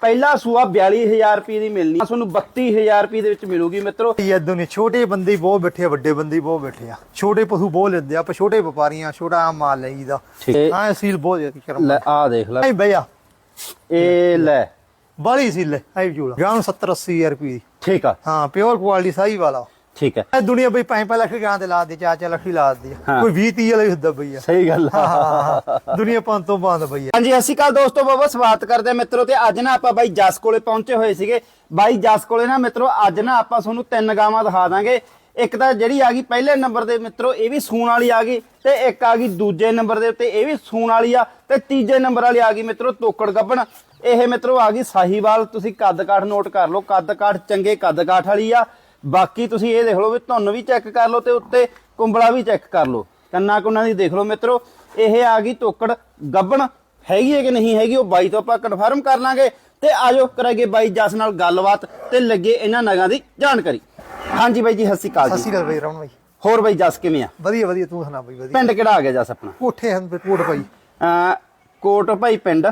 ਪਹਿਲਾ ਸੂਆ 42000 ਰੁਪਏ ਦੀ ਮਿਲਣੀ ਤੁਹਾਨੂੰ 32000 ਰੁਪਏ ਦੇ ਵਿੱਚ ਮਿਲੂਗੀ ਮਿੱਤਰੋ। ਇਹ ਦੁਨੀਆ ਛੋਟੇ ਬੰਦੇ ਬਹੁਤ ਬੈਠੇ ਆ ਵੱਡੇ ਬੰਦੇ ਬਹੁਤ ਬੈਠੇ ਆ। ਛੋਟੇ ਪਸ਼ੂ ਬਹੁਤ ਲੈਂਦੇ ਆ ਆਪਾਂ ਛੋਟੇ ਵਪਾਰੀਆਂ ਛੋਟਾ ਆਮ ਮਾਲ ਲਈਦਾ। ਹਾਂ ਸੀਲ ਬਹੁਤ ਜ਼ਿਆਦਾ ਕਰਮ ਲੈ ਆ ਦੇਖ ਲੈ। ਨਹੀਂ ਭਈਆ ਇਹ ਲੈ। ਬਾਲੀ ਸੀਲ ਜੂਲਾ। ਗਾਂ 70 80 ਹਜ਼ਾਰ ਰੁਪਏ ਦੀ। ਠੀਕ ਆ। ਹਾਂ ਪਿਓਰ ਕੁਆਲਿਟੀ ਸਹੀ ਵਾਲਾ। ਠੀਕ ਹੈ। ਇਹ ਦੁਨੀਆ ਬਈ 5 ਲੱਖ ਗਾਂ ਤੇ ਲਾ ਦੇ 4 ਲੱਖ ਹੀ ਲਾ ਦੇ ਹਾਂ। ਕੋਈ 20 30 ਵਾਲਾ ਹੀ ਹੁੰਦਾ ਭਈਆ ਸਹੀ ਗੱਲ ਆ। ਹਾਂ। ਦੁਨੀਆ ਪੰਜ ਤੋਂ ਬੰਦ ਭਈਆ ਹਾਂਜੀ ਸ਼੍ਰੀ ਅਕਾਲ ਦੋਸਤੋ ਬਾਬਾ ਸਵਾਗਤ ਕਰਦੇ ਮਿੱਤਰੋ ਤੇ ਅੱਜ ਨਾ ਆਪਾਂ ਬਾਈ ਜਸ ਕੋਲੇ ਪਹੁੰਚੇ ਹੋਏ ਸੀਗੇ। ਬਾਈ ਜਸ ਕੋਲੇ ਨਾ ਮਿੱਤਰੋ ਅੱਜ ਨਾ ਆਪਾਂ ਤੁਹਾਨੂੰ ਤਿੰਨ ਗਾਵਾਂ ਦਿਖਾ ਦਾਂਗੇ। ਇੱਕ ਤਾਂ ਜਿਹੜੀ ਆ ਗਈ ਪਹਿਲੇ ਨੰਬਰ ਦੇ ਮਿੱਤਰੋ ਇਹ ਵੀ ਸੂਣ ਵਾਲੀ ਆ ਗਈ ਤੇ ਇੱਕ ਆ ਗਈ ਦੂਜੇ ਨੰਬਰ ਦੇ ਉੱਤੇ ਇਹ ਵੀ ਸੂਣ ਵਾਲੀ ਆ ਤੇ ਤੀਜੇ ਨੰਬਰ ਵਾਲੀ ਆ ਗਈ ਮਿੱਤਰੋ ਤੋਕੜ ਗੱਬਣ ਇਹ ਮਿੱਤਰੋ ਆ ਗਈ ਸਾਹੀਵਾਲ ਤੁਸੀਂ ਕੱਦ ਕਾਠ ਨੋਟ ਕਰ ਲਓ ਕੱਦ ਕਾਠ ਚੰਗੇ ਕੱਦ ਕਾਠ ਵਾਲੀ ਆ। ਬਾਕੀ ਤੁਸੀਂ ਇਹ ਦੇਖ ਲਓ ਵੀ ਧੁੰਨ ਵੀ ਚੈੱਕ ਕਰ ਲਓ ਤੇ ਉੱਤੇ ਕੁੰਬਲਾ ਵੀ ਚੈੱਕ ਕਰ ਲਓ। ਕੰਨਾਂ ਕੁੰਨਾਂ ਦੀ ਦੇਖ ਲਓ ਮਿੱਤਰੋ ਇਹ ਆ ਗਈ ਤੋਕੜ। ਗੱਬਣ ਹੈਗੀ ਹੈ ਕਿ ਨਹੀਂ ਹੈਗੀ ਉਹ ਬਾਈ ਤੋਂ ਆਪਾਂ ਕਨਫਰਮ ਕਰ ਲਾਂਗੇ। ਤੇ ਆਜੋ ਕਰਾਂਗੇ ਬਾਈ ਜਸ ਨਾਲ ਗੱਲਬਾਤ ਤੇ ਲੱਗੇ ਇਹਨਾਂ ਨਗਾਂ ਦੀ ਜਾਣਕਾਰੀ। ਹਾਂਜੀ ਬਾਈ ਜੀ ਸਤਿ ਸ਼੍ਰੀ ਅਕਾਲ ਸਤਿ ਜੀ ਸ਼੍ਰੀ ਅਕਾਲ ਬਈ ਰਮਨ ਭਾਈ ਹੋਰ ਬਾਈ ਜਸ ਕਿਵੇਂ ਆ? ਵਧੀਆ ਵਧੀਆ ਤੂੰ ਸੁਣਾ ਬਈ ਵਧੀਆ। ਪਿੰਡ ਕਿਹੜਾ ਆ ਗਿਆ ਜਸ ਆਪਣਾ? ਕੋਠੇ ਹਨ ਕੋਟ ਭਾਈ। ਅਹ ਕੋਟ ਭਾਈ ਪਿੰਡ।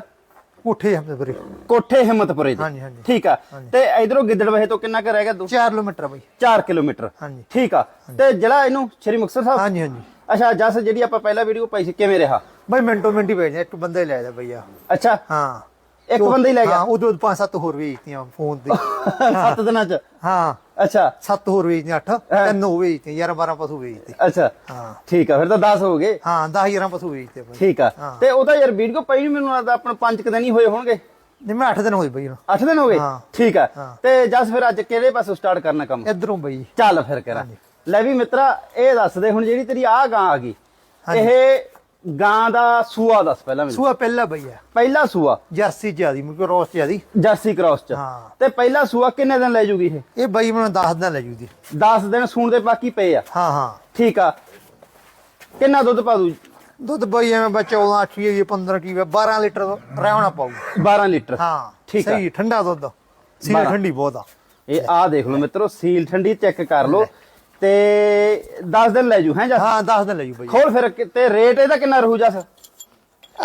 ਕੋਠੇ ਵੀਰੇ ਕੋਠੇ ਹਿੰਮਤਪੁਰੇ ਦੇ। ਹਾਂਜੀ, ਹਾਂਜੀ। ਠੀਕ ਆ। ਤੇ ਇਧਰੋਂ ਗਿੱਦੜਵੇ ਤੋਂ ਕਿੰਨਾ ਕੁ ਰਹਿ ਗਿਆ 4 ਕਿਲੋਮੀਟਰ ਆ ਬਈ। 4 ਕਿਲੋਮੀਟਰ। ਹਾਂਜੀ। ਠੀਕ ਆ। ਤੇ ਜਿਹੜਾ ਇਹਨੂੰ ਸ਼੍ਰੀ ਮੁਕਤਸਰ ਸਾਹਿਬ? ਹਾਂਜੀ ਹਾਂਜੀ। ਅੱਛਾ ਜਸ ਜਿਹੜੀ ਆਪਾਂ ਪਹਿਲਾਂ ਵੀਡੀਓ ਪਾਈ ਸੀ ਕਿਵੇਂ ਰਿਹਾ? ਬਈ ਮਿੰਟੋ ਮਿੰਟ ਹੀ ਭੇਜਿਆ ਇੱਕ ਬੰਦਾ ਹੀ ਲੈ ਜਾ ਭਈਆ ਅੱਛਾ। ਹਾਂ। ਇੱਕ ਬੰਦਾ ਹੀ ਲੈ ਗਿਆ? ਹਾਂ ਉਦੋਂ ਪੰਜ ਸੱਤ ਹੋਰ ਵੇਚਤੀਆਂ ਫੋਨ ਤੇ। ਸੱਤ ਦਿਨਾਂ ਚ? ਹਾਂ। ਅੱਛਾ। ਸੱਤ ਹੋਰ ਵੇਚਤੀਆਂ ਅੱਠ। ਤਿੰਨ ਹੋ ਵੇਚਤੇ 11 12 ਪਸ਼ੂ ਵੇਚਤੇ ਅੱਛਾ। ਹਾਂ। ਠੀਕ ਆ ਫਿਰ ਤਾਂ 10 ਹੋ ਗਏ। ਹਾਂ 10 11 ਪਸ਼ੂ ਭਾਈ ਠੀਕ ਆ। ਤੇ ਉਹਦਾ ਯਾਰ ਵੀਡੀਓ ਪਈ ਨੀ ਮੈਨੂੰ ਲੱਗਦਾ ਆਪਣਾ ਪੰਜ ਕੁ ਦਿਨ ਹੀ ਹੋਏ ਹੋਣਗੇ। ਨਹੀਂ ਮੈਂ 8 ਦਿਨ ਹੋਏ ਬਈ 8 ਦਿਨ ਹੋ ਗਏ। ਠੀਕ ਆ। ਤੇ ਜਸ ਫਿਰ ਅੱਜ ਕਿਹੜੇ ਪਾਸੋਂ ਸਟਾਰਟ ਕਰਨਾ ਕੰਮ? ਇਧਰੋਂ ਬਈ। ਚੱਲ ਫਿਰ ਕਰਾਂ। ਲੈ ਵੀ ਮਿੱਤਰਾ ਇਹ ਦੱਸ ਦੇ ਹੁਣ ਜਿਹੜੀ ਤੇਰੀ ਆਹ ਗਾਂ ਆ ਗਈ। ਇਹ ਗਾਂ ਦਾ ਸੂਆ ਦੱਸ ਪਹਿਲਾਂ ਮੈਨੂੰ। ਸੂਆ ਪਹਿਲਾ ਬਈ ਆ। ਪਹਿਲਾ ਸੂਆ। ਜਰਸੀ ਜਿਆਦੀ ਮੁਕੇ ਰੋਸ ਜਿਆਦੀ ਜਰਸੀ ਕ੍ਰਾਸ ਚ। ਹਾਂ। ਤੇ ਪਹਿਲਾ ਸੂਆ ਕਿੰਨੇ ਦਿਨ ਲੈ ਜੂਗੀ ਇਹ? ਇਹ ਬਈ ਮੈਨੂੰ 10 ਦਿਨ ਲੈ ਜੂਦੀ 10 ਦਿਨ ਸੂਣ ਦੇ ਬਾਕੀ ਪਏ ਆ। ਹਾਂ ਹਾਂ। ਠੀਕ ਆ। ਕਿੰਨਾ ਦੁੱਧ ਪਾ ਦੂ? ਦੁੱਧ ਬਈ ਐਵੇਂ ਬਾ 14 8 ਇਹ 15 ਕੀ 12 ਲੀਟਰ ਰਹਿਣਾ ਪਾਊ। 12 ਲੀਟਰ। ਹਾਂ ਠੀਕ ਆ। ਸਹੀ ਠੰਡਾ ਦੁੱਧ। ਸੀ ਬਾਰਾਂ। ਠੰਡੀ ਬਹੁਤ ਆ। ਇਹ ਆ ਦੇਖ ਲਓ ਮਿੱਤਰੋ ਸੀਲ ਠੰਡੀ ਚੈੱਕ ਕਰ ਲਓ। ਤੇ 10 ਦਿਨ ਲੈ ਜੂ ਹੈ ਜਸ? ਹਾਂ 10 ਦਿਨ ਲੈ ਜੂ ਬਈ। ਖੋਲ ਫਿਰ ਤੇ ਰੇਟ ਇਹਦਾ ਕਿੰਨਾ ਰਹੂ ਜਸ?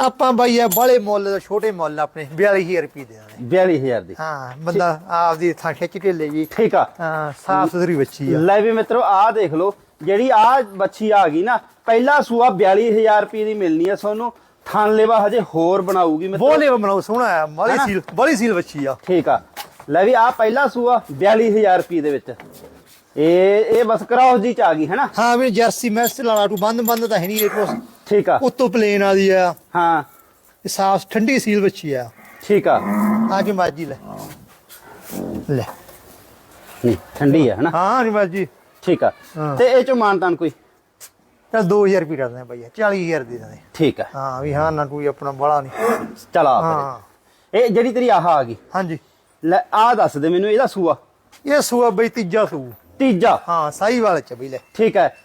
ਆਪਾਂ ਬਈ ਇਹ ਬਾਲੇ ਮੁੱਲ ਦਾ ਛੋਟੇ ਮੁੱਲ ਆਪਣੇ 42000 ਰੁਪਏ ਦੇ ਦਾਂਗੇ 42000 ਦੀ। ਹਾਂ ਬੰਦਾ ਆਪਦੀ ਥਾਂ ਖਿੱਚ ਕੇ ਲੈ ਜੀ। ਠੀਕ ਆ। ਹਾਂ ਸਾਫ਼ ਸੁਥਰੀ ਬੱਚੀ ਆ। ਲੈ ਵੀ ਮਿੱਤਰੋ ਆ ਦੇਖ ਲਓ ਜਿਹੜੀ ਆ ਬੱਚੀ ਆ ਗਈ ਨਾ ਪਹਿਲਾ ਸੂਆ 42000 ਰੁਪਏ ਦੀ ਮਿਲਣੀ ਆ ਤੁਹਾਨੂੰ। ਥਣ ਲੇਵਾ ਹਜੇ ਹੋਰ ਬਣਾਊਗੀ ਮਿੱਤਰੋ। ਬੋਲੇ ਬਣਾਓ ਸੋਹਣਾ ਆ ਹੈਨਾ? ਸੀਲ ਬਾਲੀ ਸੀਲ ਬੱਚੀ ਆ। ਠੀਕ ਆ। ਲੈ ਵੀ ਆ ਪਹਿਲਾ ਸੂਆ 42000 ਰੁਪਏ ਦੇ ਵਿੱਚ। ਇਹ ਇਹ ਬਸ ਕਰਾਉਸ ਜੀ ਚ ਆ ਗਈ ਹੈਨਾ? ਹਾਂ ਵੀ ਜਰਸੀ ਮੈਸ ਲਾਲਾ ਟੂ ਬੰਦ ਬੰਦ ਤਾਂ ਹੈ ਨਹੀਂ ਇਹ ਕੋਸ ਠੀਕ ਆ। ਉਤੋਂ ਪਲੇਨ ਆਦੀ ਆ। ਹਾਂ। ਇਹ ਸਾਫ਼ ਠੰਡੀ ਸੀਲ ਬੱਚੀ ਆ। ਠੀਕ ਆ। ਆ ਕੇ ਮਾਜੀ ਲੈ। ਲੈ। ਨਹੀਂ ਠੰਡੀ ਆ ਹੈਨਾ? ਹਾਂ ਰਿਵਾਜੀ ਠੀਕ ਆ। ਹਾਂ। ਤੇ ਇਹ ਚੋਂ ਮਾਨਤਾਨ ਕੋਈ? ਤਾਂ 2000 ਰੁਪਏ ਕਰਦੇ ਆ ਭਈਆ 40000 ਦੇ ਦਾਂਗੇ ਠੀਕ ਆ। ਹਾਂ ਵੀ ਹਾਂ ਨਾ ਕੋਈ ਆਪਣਾ ਬੜਾ ਨਹੀਂ। ਚਲਾ ਹਾਂ। ਇਹ ਜਿਹੜੀ ਤੇਰੀ ਆਹ ਆ ਗਈ? ਹਾਂਜੀ। ਲੈ ਆ ਦੱਸ ਦੇ ਮੈਨੂੰ ਇਹਦਾ ਸੂਆ? ਇਹ ਸੂਆ ਬਈ ਤੀਜਾ ਸੂ ਤੀਜਾ। ਹਾਂ ਸਾਈ ਵਾਲੇ ਚ ਬਈ ਲੈ। ਠੀਕ ਹੈ।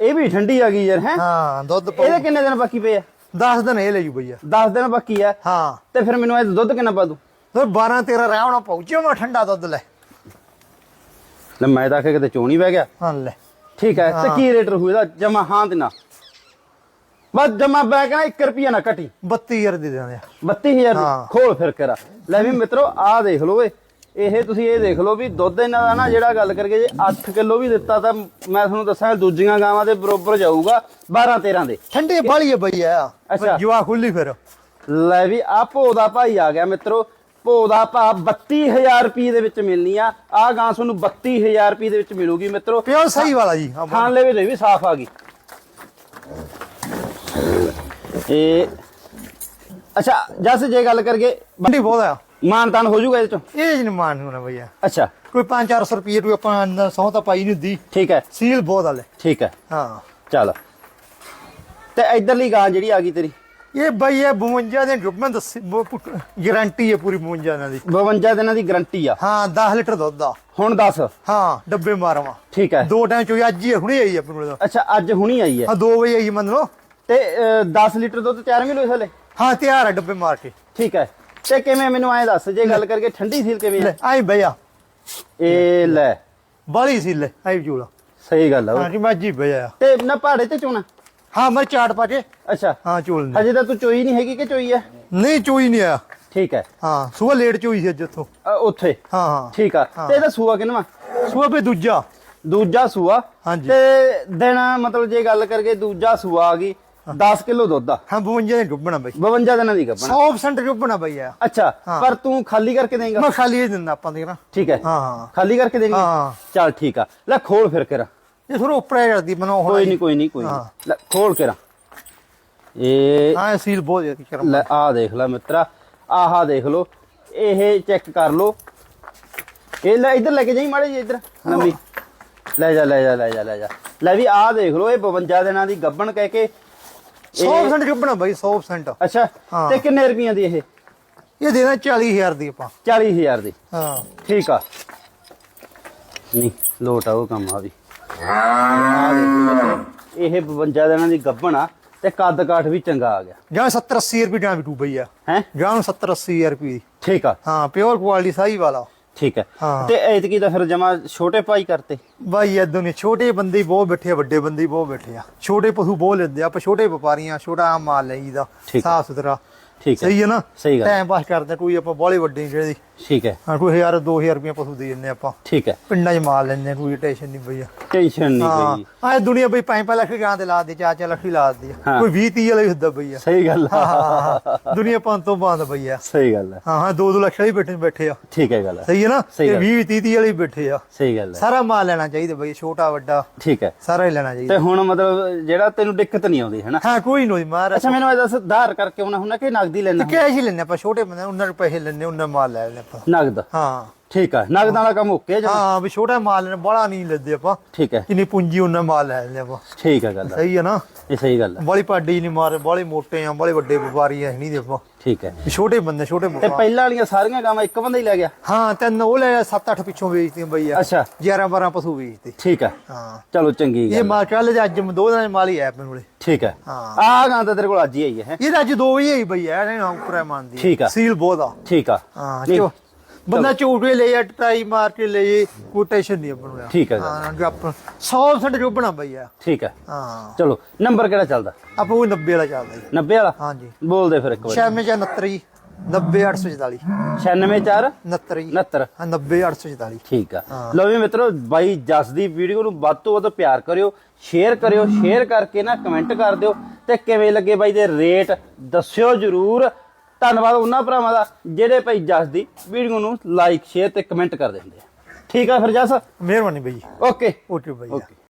ਇਹ ਵੀ ਠੰਡੀ ਆ ਗਈ ਯਾਰ ਹੈ? ਹਾਂ ਦੁੱਧ ਇਹਦੇ ਕਿੰਨੇ ਦਿਨ ਬਾਕੀ ਪਏ ਆ? 10 ਦਿਨ ਇਹ ਲੈ ਜੂ ਭਈਆ 10 ਦਿਨ ਬਾਕੀ ਆ। ਹਾਂ। ਤੇ ਫਿਰ ਮੈਨੂੰ ਇਹ ਦੁੱਧ ਕਿੰਨਾ ਪਾ ਦੂ? ਤੇ 12 13 ਰਹਿਣਾ ਪਹੁੰਚਿਓ ਮੈਂ ਠੰਡਾ ਦੁੱਧ ਲੈ। ਲੈ ਮੈਂ ਤਾਂ ਆਖਿਆ ਕਿਤੇ ਚੋਣੀ ਬਹਿ ਗਿਆ। ਹਾਂ ਲੈ। ਠੀਕ ਹੈ ਤੇ। ਕੀ ਰੇਟ ਰਹੂ ਇਹਦਾ? ਜਮਾ ਹਾਂ ਨਾ। ਬਸ ਜਮਾ ਬੈਕ ਨਾ 1 ਰੁਪਿਆ ਨਾ ਘਟੀ। 32000 ਦੇ ਦਾਂਗੇ 32000 ਦੀ। ਹਾਂ। ਖੋਲ ਫਿਰ ਕਰਾ। ਲੈ ਵੀ ਮਿੱਤਰੋ ਆਹ ਦੇਖ ਲਓ ਏ ਇਹ ਤੁਸੀਂ ਇਹ ਦੇਖ ਲਓ ਵੀ ਦੁੱਧ ਇਹਨਾਂ ਦਾ ਨਾ ਜਿਹੜਾ ਗੱਲ ਕਰਕੇ ਜੇ 8 ਕਿਲੋ ਵੀ ਦਿੱਤਾ ਤਾਂ ਮੈਂ ਤੁਹਾਨੂੰ ਦੱਸਾਂ ਦੂਜੀਆਂ ਗਾਵਾਂ ਦੇ ਬਰੋਬਰ ਜਾਊਗਾ 12 13 ਦੇ। ਠੰਡੇ ਬਾਲੀ ਹੈ ਭਈਆ ਅੱਛਾ। ਜਵਾ ਖੁੱਲੀ ਫਿਰ। ਲੈ ਵੀ ਆ ਭੋ ਦਾ ਭਾਈ ਆ ਗਿਆ ਮਿੱਤਰੋ। ਭੋ ਦਾ ਭਾ 32000 ਰੁਪਏ ਦੇ ਵਿੱਚ ਮਿਲਣੀ ਆ। ਆ ਗਾਂ ਤੁਹਾਨੂੰ 32000 ਰੁਪਏ ਦੇ ਵਿੱਚ ਮਿਲੂਗੀ ਮਿੱਤਰੋ। ਪਿਓ ਸਹੀ ਵਾਲਾ ਜੀ। ਹਾਂ ਖਾਣ ਲੈ ਵੀ ਵੀ ਸਾਫ਼ ਆ ਗਈ। ਇਹ ਅੱਛਾ ਜਸ ਜੇ ਗੱਲ ਕਰਗੇ ਬੰਡੀ ਬਹੁਤ ਆ। ਮਾਨਤਾਨ ਹੋ ਜਾਊਗਾ ਇਹਦੇ ਚੋਂ? ਇਹ ਜੀ ਮਾਨ ਨਾ ਭਈਆ ਅੱਛਾ। ਕੋਈ 5-400 ਰੁਪਏ ਤੂੰ ਆਪਾਂ ਸੌ ਤਾਂ ਪਾਈ ਨਹੀਂ ਦੀ ਠੀਕ ਹੈ। ਸੀਲ ਬਹੁਤ ਆ ਲੈ। ਠੀਕ ਹੈ। ਹਾਂ। ਚੱਲ। ਤੇ ਇਧਰਲੀ ਗਾਂ ਜਿਹੜੀ ਆ ਗਈ ਤੇਰੀ? ਇਹ ਬਈ ਇਹ 52 ਦੇ ਜੁਗਮਨ ਦੱਸੀ ਗਾਰੰਟੀ ਹੈ ਪੂਰੀ 52 ਦਿਨਾਂ ਦੀ। 52 ਦਿਨਾਂ ਦੀ ਗਰੰਟੀ ਆ? ਹਾਂ 10 ਲੀਟਰ ਦੁੱਧ ਆ। ਹੁਣ ਦੱਸ। ਹਾਂ ਡੱਬੇ ਮਾਰਵਾ। ਠੀਕ ਹੈ। ਦੋ ਟਾਈਮ ਚੋਈ ਅੱਜ ਹੀ ਹੁਣੇ ਆਈ ਆਪਣੇ ਕੋਲ। ਅੱਛਾ ਅੱਜ ਹੁਣੀ ਆਈ ਹੈ। ਹਾਂ 2 ਵਜੇ ਆਈ ਮੰਨ ਲਓ। ਤੇ ਅ, 10 ਲੀਟਰ ਦੁੱਧ ਤਿਆਰ ਮਿਲੂ ਇਸ ਹਲੇ ਹਾਂ ਤਿਆਰ ਹੈ ਡੱਬੇ ਮਾਰ ਕੇ। ਠੀਕ ਹੈ। ਤੇ ਕਿਵੇਂ ਮੈਨੂੰ ਐਂ ਦੱਸ ਜੇ ਗੱਲ ਕਰਕੇ ਠੰਡੀ ਸੀਲ ਕਿਵੇਂ ਲੈ ਆ ਆਈ ਭਈਆ ਇਹ ਲੈ। ਬਾਲੀ ਸੀ ਲੈ ਆਈ ਜੂਲਾ ਸਹੀ ਗੱਲ ਆ ਹਾਂ ਜੀ ਮਾਜੀ ਭਈਆ ਤੇ ਨਾ ਪਹਾੜੇ ਤੇ ਚੋਣਾ ਹਾਂ ਮੈਂ ਚਾਟ ਪਾ ਕੇ। ਅੱਛਾ। ਹਾਂ ਚੋਲ ਨੇ। ਹਜੇ ਤਾਂ ਤੂੰ ਚੋਈ ਨਹੀਂ ਹੈਗੀ ਕਿ ਚੋਈ ਹੈ ਨਹੀਂ ਚੋਈ ਨਹੀਂ ਆ। ਠੀਕ ਹੈ ਹਾਂ ਸੂਆ ਲੇਟ ਚ ਹੋਈ ਸੀ ਅੱਜ ਉੱਥੋਂ। ਅ, ਉੱਥੇ? ਹਾਂ ਹਾਂ। ਠੀਕ ਆ। ਤੇ ਇਹਦਾ ਸੂਆ ਕਿੰਨਵਾ ਸੂਆ ਵੀ ਦੂਜਾ। ਦੂਜਾ ਸੂਆ? ਹਾਂਜੀ। ਤੇ ਦਿਨ ਮਤਲਬ ਜੇ ਗੱਲ ਕਰਗੇ ਦੂਜਾ ਸੂਆ ਆ ਗਈ। 10 ਕਿਲੋ ਦੁੱਧ ਆ। ਹਾਂ 52 ਦੇ ਡੁੱਬਣਾ ਬਈ। 52 ਦਿਨਾਂ ਦੀ ਗੱਭਣ। 100% ਡੁੱਬਣਾ ਬਈ ਆ ਅੱਛਾ ਪਰ ਤੂੰ ਖਾਲੀ ਕਰਕੇ ਦੇਂਗਾ? ਮੈਂ ਖਾਲੀ ਹੀ ਦਿੰਦਾ ਆਪਾਂ ਦੇ ਨਾ। ਠੀਕ ਹੈ। ਹਾਂ। ਖਾਲੀ ਕਰਕੇ ਦੇਂਗੇ? ਹਾਂ। ਚੱਲ ਠੀਕ ਆ। ਲੈ ਖੋਲ ਫਿਰ ਕੇ ਇਹ ਥੋੜਾ ਉੱਪਰ ਆ ਜਾਂਦੀ ਬਣਾਓ ਹੁਣ ਕੋਈ ਨਹੀਂ ਕੋਈ ਨਹੀਂ ਕੋਈ। ਲੈ ਖੋਲ ਕੇ ਇਹ ਹਾਂ ਸੀਲ ਬਹੁਤ ਜ਼ਿਆਦਾ ਕਰਮ ਲੈ ਆਹ ਦੇਖ ਲੈ ਮਿੱਤਰਾ। ਆਹਾ ਦੇਖ ਲੋ ਇਹ ਚੈੱਕ ਕਰ ਲੋ ਇਹ ਲੈ ਇੱਧਰ ਲੈ ਕੇ ਜਾਈ ਮਾੜੇ ਜੀ ਇੱਧਰ। ਨਵੀਂ। ਲੈ ਜਾ ਲੈ ਜਾ ਲੈ ਜਾ ਲੈ ਜਾ। ਲੈ ਵੀ ਆਹ ਦੇਖ ਲੋ ਇਹ 52 ਦਿਨਾਂ ਦੀ ਗੱਬਣ ਕਹਿ ਕੇ 100% ਡੁੱਬਣਾ ਬਈ 100% ਅੱਛਾ ਹਾਂ। ਤੇ ਕਿੰਨੇ ਰੁਪਈਆਂ ਦੀ ਇਹ? ਇਹ ਦੇਣਾ 40000 ਦੀ ਆਪਾਂ। 40000 ਦੀ। ਹਾਂ। ਠੀਕ ਆ। ਨਹੀਂ ਲੋਟ ਆ ਉਹ ਕੰਮ ਆ ਵੀ। ਆਹ ਦੇਖ ਮਿੱਤਰੋ, ਇਹ 52 ਦਿਨਾਂ ਦੀ ਗੱਬਣ ਆ ਤੇ ਕੱਦ ਕਾਠ ਵੀ ਚੰਗਾ ਆ ਗਿਆ। ਜਾਂ 70 80 ਰੁਪਏ ਜਾਂ ਵੀ ਡੁੱਬਈ ਆ। ਹੈ? ਜਾਂ ਨੂੰ 70 80000 ਰੁਪਏ ਦੀ। ਠੀਕ ਆ। ਹਾਂ ਪਿਓਰ ਕੁਆਲਿਟੀ ਸਹੀ ਵਾਲਾ। ਠੀਕ ਹੈ। ਹਾਂ। ਤੇ ਐਤਕੀ ਤਾਂ ਫਿਰ ਜਮਾ ਛੋਟੇ ਭਾਈ ਕਰਤੇ। ਬਾਈ ਇਦਾਂ ਨੇ ਛੋਟੇ ਬੰਦੇ ਹੀ ਬਹੁਤ ਬੈਠੇ ਆ ਵੱਡੇ ਬੰਦੇ ਹੀ ਬਹੁਤ ਬੈਠੇ ਆ। ਛੋਟੇ ਪਸ਼ੂ ਬਹੁਤ ਲੈਂਦੇ ਆ। ਆਪਾਂ ਛੋਟੇ ਵਪਾਰੀਆਂ ਛੋਟਾ ਆਮ ਮਾਲ ਲਈਦਾ ਠੀਕ। ਸਾਫ਼ ਸੁਥਰਾ। ਠੀਕ ਹੈ। ਸਹੀ ਹੈ ਨਾ? ਸਹੀ ਗੱਲ। ਟਾਈਮ ਪਾਸ ਕਰਦੇ ਕੋਈ ਆਪਾਂ ਬਾਲੇ ਵੱਡੇ ਨੀ ਜਿਹੜੇ। ਠੀਕ ਹੈ। ਹਾਂ ਕੋਈ 1000 2000 ਰੁਪਏ ਪਸ਼ੂ ਦੇ ਦਿੰਦੇ ਆਪਾਂ। ਠੀਕ ਹੈ। ਪਿੰਡਾਂ 'ਚ ਮਾਲ ਲੈਂਦੇ ਕੋਈ ਟੈਨਸ਼ਨ ਨਹੀਂ ਬਈ। ਟੈਨਸ਼ਨ ਨਹੀਂ ਹਾਂ। ਕੋਈ ਆ ਇਹ ਦੁਨੀਆ ਬਈ 5 5 ਲੱਖ ਗਾਂ ਤੇ ਲਾ ਦੇ 4 4 ਲੱਖ ਹੀ ਲਾ ਦੇ। ਕੋਈ 20 30 ਵਾਲਾ ਹੀ ਹੁੰਦਾ ਬਈ ਸਹੀ ਗੱਲ ਹਾਂ। ਦੁਨੀਆ ਪੰਜ ਤੋਂ ਬੰਦ ਬਈ ਆ। ਸਹੀ ਗੱਲ ਹੈ ਹਾਂ ਹਾਂ 2 2 ਲੱਖ ਵਾਲੇ ਬੈਠੇ ਬੈਠੇ ਆ। ਠੀਕ ਹੈ ਗੱਲ ਸਹੀ ਹੈ ਨਾ? ਸਹੀ ਇਹ ਗੱਲ। 20 30 30 ਵਾਲੇ ਹੀ ਬੈਠੇ ਆ। ਸਹੀ ਗੱਲ ਹੈ ਸਾਰਾ ਮਾਲ ਲੈਣਾ ਚਾਹੀਦਾ ਬਈ ਛੋਟਾ ਵੱਡਾ। ਠੀਕ ਹੈ। ਸਾਰਾ ਹੀ ਲੈਣਾ ਚਾਹੀਦਾ। ਤੇ ਹੁਣ ਮਤਲਬ ਜਿਹੜਾ ਤੈਨੂੰ ਦਿੱਕਤ ਨਹੀਂ ਆਉਂਦੀ ਹੈ ਨਾ? ਹਾਂ ਕੋਈ ਨਹੀਂ ਮਾਰ ਅੱਛਾ ਮੈਨੂੰ ਇਹ ਦੱਸ ਧਾਰ ਕਰਕੇ ਆਉਣਾ ਹੁੰਦਾ ਕਿ ਨਗਦੀ ਲੈਣਾ ਕੈਸ਼ ਹੀ। ਲੈਣੇ ਆਪਾਂ ਛੋਟੇ ਬੰਦੇ ਉਹਨਾਂ ਨੂੰ ਪੈਸੇ ਲੈਣੇ ਉਹਨਾਂ ਮਾਲ ਲੈ ਲੈਣੇ ਆਪਾਂ। ਨਗਦ? ਹਾਂ। ਠੀਕ ਹੈ ਨਗਦ ਵਾਲਾ ਕੰਮ ਓਕੇ ਜੀ ਹਾਂ ਵੀ ਛੋਟਾ ਮਾਲ ਲੈਣਾ ਬੜਾ ਨਹੀਂ ਲੈਂਦੇ ਆਪਾਂ। ਠੀਕ ਹੈ ਜਿੰਨੀ ਪੂੰਜੀ ਉਹਨਾਂ ਮਾਲ ਲੈ ਲੈਂਦੇ ਆਪਾਂ। ਠੀਕ ਹੈ ਗੱਲ ਸਹੀ ਹੈ ਨਾ? ਇਹ ਸਹੀ ਗੱਲ ਹੈ ਬਾਲੀ ਪਾਡੀ ਨਹੀਂ ਮਾਰੇ ਬਾਲੇ ਮੋਟੇ ਆ ਬਾਲੇ ਵੱਡੇ ਵਪਾਰੀ ਆ ਨਹੀਂ ਦੇ ਆਪਾਂ। ਠੀਕ ਹੈ ਛੋਟੇ ਬੰਦੇ ਛੋਟੇ ਤੇ ਪਹਿਲਾਂ ਵਾਲੀਆਂ ਸਾਰੀਆਂ ਗਾਵਾਂ ਇੱਕ ਬੰਦਾ ਹੀ ਲੈ ਗਿਆ? ਹਾਂ ਤਿੰਨ ਉਹ ਲੈ 7-8 ਪਿੱਛੋਂ ਵੇਚਦੀਆਂ ਬਈ ਆ। ਅੱਛਾ। 11-12 ਪਸ਼ੂ ਵੇਚਦੇ ਠੀਕ ਹੈ ਹਾਂ। ਚਲੋ ਚੰਗੀ ਇਹ ਗੱਲ ਮਾਲ ਕੱਲ ਦੇ ਅੱਜ ਦੋ ਦਿਨਾਂ ਦੇ ਮਾਲ ਹੀ ਆਇਆ ਆਪਣੇ ਕੋਲੇ। ਠੀਕ ਹੈ ਹਾਂ। ਆਹ ਗਾਂ ਤਾਂ ਤੇਰੇ ਕੋਲ ਅੱਜ ਹੀ ਆਈ ਹੈ ਇਹ ਅੱਜ ਦੋ ਵਜੇ ਹੀ ਬਈ ਆ ਨਹੀਂ ਉੱਪਰ ਮੰਨਦੀ ਠੀਕ ਆ। ਸੀਲ ਬਹੁਤ ਆ। ਠੀਕ ਆ। ਹਾਂ ਬੰਦਾ ਝੂਠ ਵੀ ਲੈ ਜਾ ਟਰਾਈ ਮਾਰ ਕੇ ਲੈ ਜੇ ਕੋਈ ਟੈਨਸ਼ਨ ਨਹੀਂ ਆਪਾਂ ਨੂੰ ਠੀਕ ਹੈ। ਹਾਂ ਆਪਾਂ 100% ਜੋਬਣਾ ਬਈ ਆ ਠੀਕ ਹੈ। ਹਾਂ। ਚਲੋ ਨੰਬਰ ਕਿਹੜਾ ਚੱਲਦਾ? ਆਪਾਂ ਉਹ 90 ਵਾਲਾ ਚੱਲਦਾ ਜੀ। 90 ਵਾਲਾ? ਹਾਂਜੀ। ਬੋਲ ਦੇ ਫਿਰ ਇੱਕ ਵਾਰ। 96 ਜਾਂ 69 90844 964 69 69 ਹਾਂ 90844 ਠੀਕ ਆ। ਹਾਂ। ਲਓ ਵੀ ਮਿੱਤਰੋ ਬਾਈ ਜਸ ਦੀ ਵੀਡੀਓ ਨੂੰ ਵੱਧ ਤੋਂ ਵੱਧ ਪਿਆਰ ਕਰਿਓ ਸ਼ੇਅਰ ਕਰਿਓ ਸ਼ੇਅਰ ਕਰਕੇ ਨਾ ਕਮੈਂਟ ਕਰ ਦਿਓ। ਤੇ ਕਿਵੇਂ ਲੱਗੇ ਬਾਈ ਦੇ ਰੇਟ ਦੱਸਿਓ ਜਰੂਰ। ਧੰਨਵਾਦ ਉਹਨਾਂ ਭਰਾਵਾਂ ਦਾ ਜਿਹੜੇ ਭਾਈ ਜਸ ਦੀ ਵੀਡੀਓ ਨੂੰ ਲਾਈਕ ਸ਼ੇਅਰ ਤੇ ਕਮੈਂਟ ਕਰ ਦਿੰਦੇ ਆ। ਠੀਕ ਆ ਫਿਰ ਜਸ? ਮਿਹਰਬਾਨੀ ਬਈ ਓਕੇ ਓਕੇ ਬਈ ਓਕੇ